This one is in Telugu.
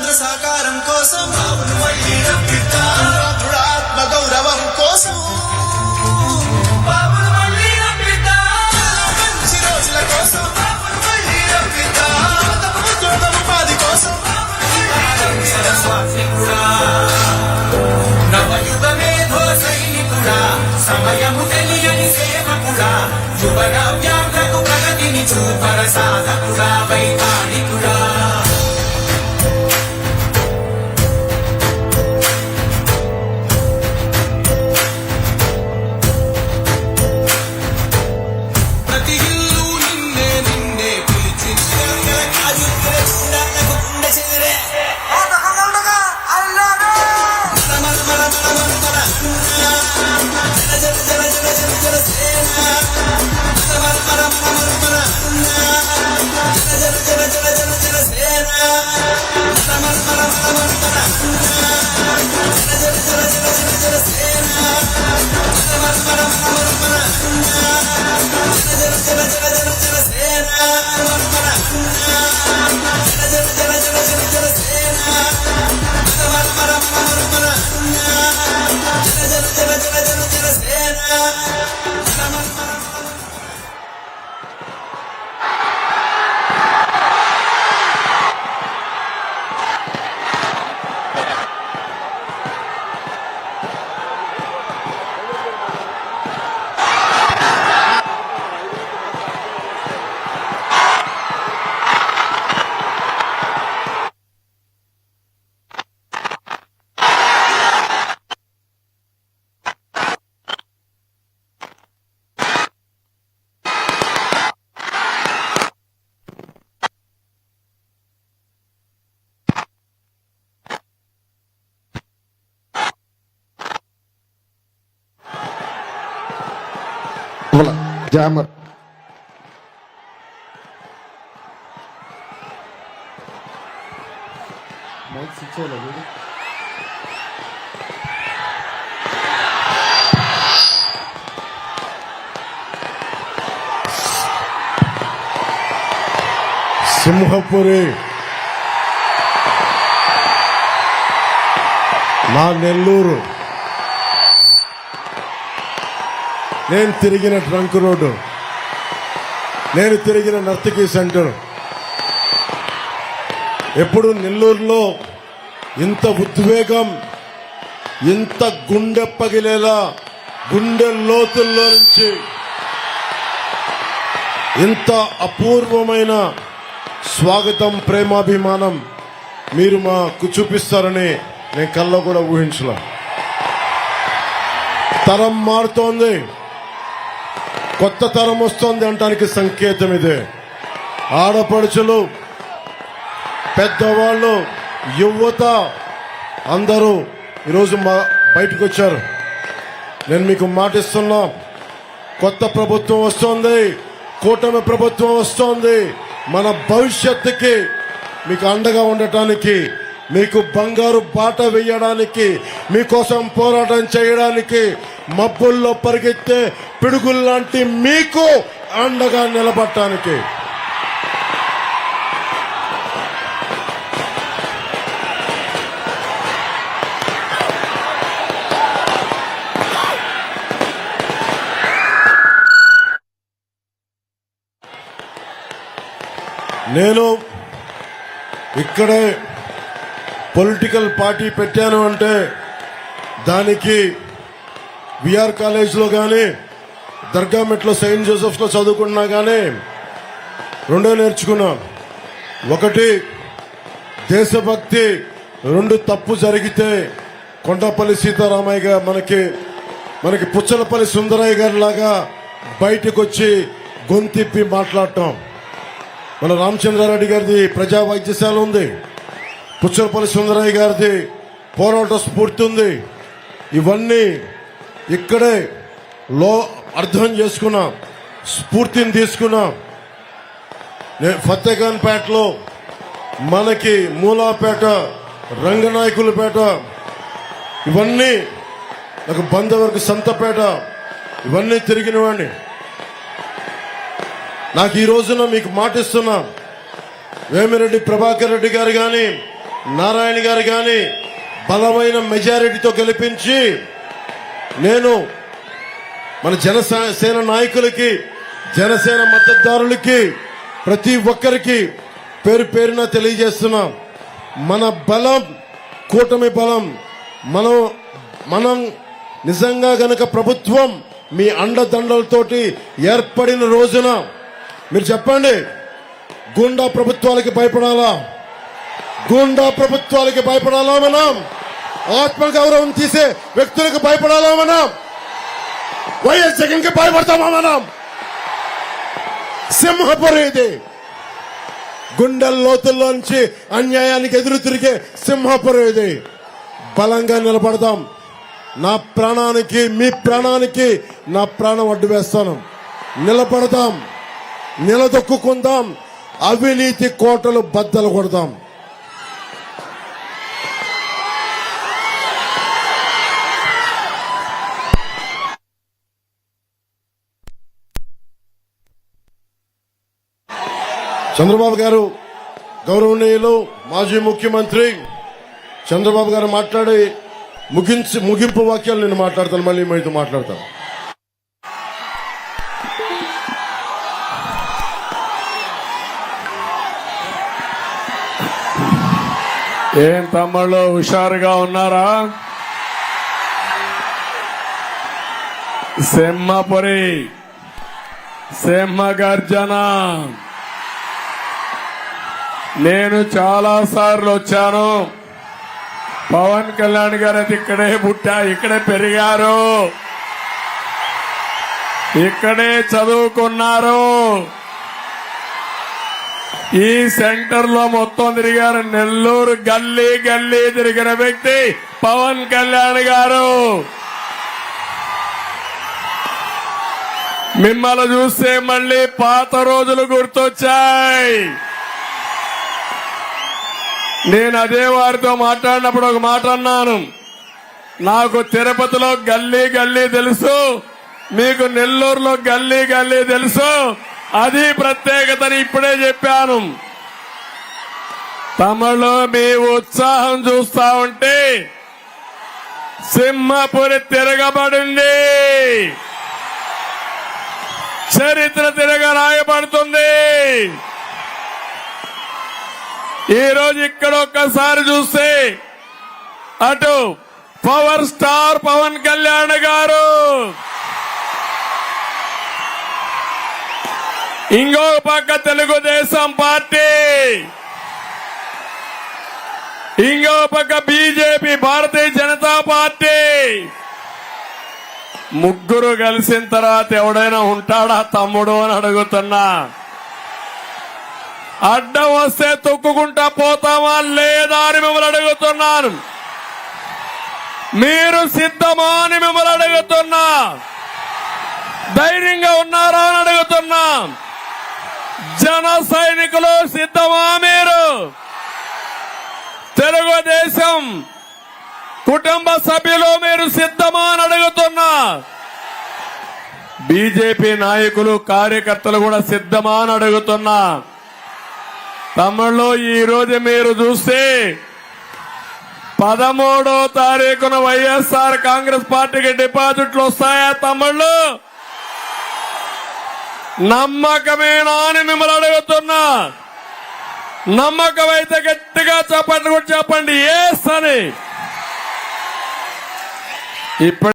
రామచంద్ర సాకారం కోసం సమర్పణ జామర్ మైక్ స్విచ్ అవ్వలేదు సింహపురి నా నెల్లూరు నేను తిరిగిన ట్రంక్ రోడ్డు. నేను తిరిగిన నర్తకీ సెంటర్. ఎప్పుడు నెల్లూరులో ఇంత ఉద్వేగం ఇంత గుండె పగిలేలా గుండె లోతుల్లో నుంచి ఇంత అపూర్వమైన స్వాగతం ప్రేమాభిమానం మీరు మాకు చూపిస్తారని నేను కల్లో కూడా ఊహించలే. తరం మారుతోంది. కొత్త తరం వస్తోంది అంటానికి సంకేతం ఇదే. ఆడపడుచులు పెద్దవాళ్ళు యువత అందరూ ఈరోజు మా బయటకు వచ్చారు నేను మీకు మాటిస్తున్నా కొత్త ప్రభుత్వం వస్తోంది కూటమి ప్రభుత్వం వస్తోంది మన భవిష్యత్తుకి మీకు అండగా ఉండటానికి మీకు బంగారు బాట వేయడానికి మీకోసం పోరాటం చేయడానికి మబ్బుల్లో పరిగెత్తే పిడుగుల్లాంటి మీకు అండగా నిలబడటానికి. నేను ఇక్కడే పొలిటికల్ పార్టీ పెట్టాను అంటే దానికి విఆర్ కాలేజ్లో కానీ దర్గామెట్లో సెయింట్ జోసెఫ్లో చదువుకున్నా కానీ రెండో నేర్చుకున్నా. ఒకటి దేశభక్తి రెండు తప్పు జరిగితే కొండపల్లి సీతారామయ్య గారు మనకి మనకి పుచ్చలపల్లి సుందరయ్య గారి లాగా బయటకు వచ్చి గొంతిప్పి మాట్లాడటం. మన రామచంద్రారెడ్డి గారిది ప్రజా వైద్యశాల ఉంది. పుచ్చలపల్లి సుందరయ్య గారిది పోరాట స్ఫూర్తి ఉంది ఇవన్నీ ఇక్కడే లో అర్థం చేసుకున్నాం స్ఫూర్తిని తీసుకున్నాం. నేను మనకి మూలాపేట రంగనాయకులపేట ఇవన్నీ నాకు బంధవర్గ సంతపేట ఇవన్నీ తిరిగిన వాడిని. నాకు ఈ రోజున మీకు మాటిస్తున్నా వేమిరెడ్డి ప్రభాకర్ రెడ్డి గారు కానీ నారాయణ గారు కానీ బలమైన మెజారిటీతో గెలిపించి నేను మన జనసేన నాయకులకి జనసేన మద్దతుదారులకి ప్రతి ఒక్కరికి పేరు పేరున తెలియజేస్తున్నాం. మన బలం కూటమి బలం మనం మనం నిజంగా గనక ప్రభుత్వం మీ అండదండలతోటి ఏర్పడిన రోజున మీరు చెప్పండి గుండా ప్రభుత్వాలకి భయపడాలా? గుండా ప్రభుత్వాలకి భయపడాలా మనం. ఆత్మగౌరవం తీసే వ్యక్తులకు భయపడాలా మనం. వైఎస్ జగన్కి భయపడతామా మనం? సింహపురి ఇది గుండెల లోతుల్లోంచి అన్యాయానికి ఎదురు తిరిగే సింహపురి ఇది బలంగా నిలబడదాం. నా ప్రాణానికి మీ ప్రాణానికి నా ప్రాణం అడ్డు వేస్తాను. నిలబడదాం. నిలదొక్కుందాం అవినీతి కోటలు బద్దలు కొడదాం. చంద్రబాబు గారు గౌరవనీయులు మాజీ ముఖ్యమంత్రి చంద్రబాబు గారు మాట్లాడి ముగించి ముగింపు వాక్యాలు నేను మాట్లాడతాను మళ్ళీ మీతో మాట్లాడతాను. ఏం తమ్ముళ్ళు హుషారుగా ఉన్నారా? సింహపురి సింహ గర్జన నేను చాలా సార్లు వచ్చాను. పవన్ కళ్యాణ్ గారు అయితే ఇక్కడే పుట్టా ఇక్కడే పెరిగారు. ఇక్కడే చదువుకున్నారు. ఈ సెంటర్లో మొత్తం తిరిగారు. నెల్లూరు గల్లీ గల్లీ తిరిగిన వ్యక్తి పవన్ కళ్యాణ్ గారు. మిమ్మల్ని చూస్తే మళ్ళీ పాత రోజులు గుర్తొచ్చాయి. నేను అదే వారితో మాట్లాడినప్పుడు ఒక మాట అన్నాను. నాకు తిరుపతిలో గల్లీ గల్లీ తెలుసు. మీకు నెల్లూరులో గల్లీ గల్లీ తెలుసు. అది ప్రత్యేకతని ఇప్పుడే చెప్పాను. తమలో మీ ఉత్సాహం చూస్తా ఉంటే సింహపురి తిరగబడింది. చరిత్ర తిరగ రాయబడుతుంది ఈ రోజు ఇక్కడ ఒక్కసారి చూస్తే అటు పవర్ స్టార్ పవన్ కళ్యాణ్ గారు. ఇంకో పక్క తెలుగుదేశం పార్టీ. ఇంకో పక్క బీజేపీ భారతీయ జనతా పార్టీ. ముగ్గురు కలిసిన తర్వాత ఎవడైనా ఉంటాడా తమ్ముడు అని అడుగుతున్నా. అడ్డం వస్తే తొక్కుకుంటా పోతామా లేదా అని మిమ్మల్ని అడుగుతున్నాను. మీరు సిద్ధమా అని మిమ్మల్ని అడుగుతున్నా. ధైర్యంగా ఉన్నారా అని అడుగుతున్నా. జన సైనికులు సిద్ధమా మీరు? తెలుగుదేశం కుటుంబ సభ్యులు మీరు సిద్ధమా అని అడుగుతున్నా. బీజేపీ నాయకులు కార్యకర్తలు కూడా సిద్ధమా అని అడుగుతున్నా. తమిళలో ఈ మీరు చూస్తే పదమూడో తారీఖున వైఎస్ఆర్ కాంగ్రెస్ పార్టీకి డిపాజిట్లు వస్తాయా తమ్ముళ్ళు? నమ్మకమేనా అని మిమ్మల్ని అడుగుతున్నా. నమ్మకం అయితే గట్టిగా చెప్పండి కూడా చెప్పండి ఏస్ అని. ఇప్పుడు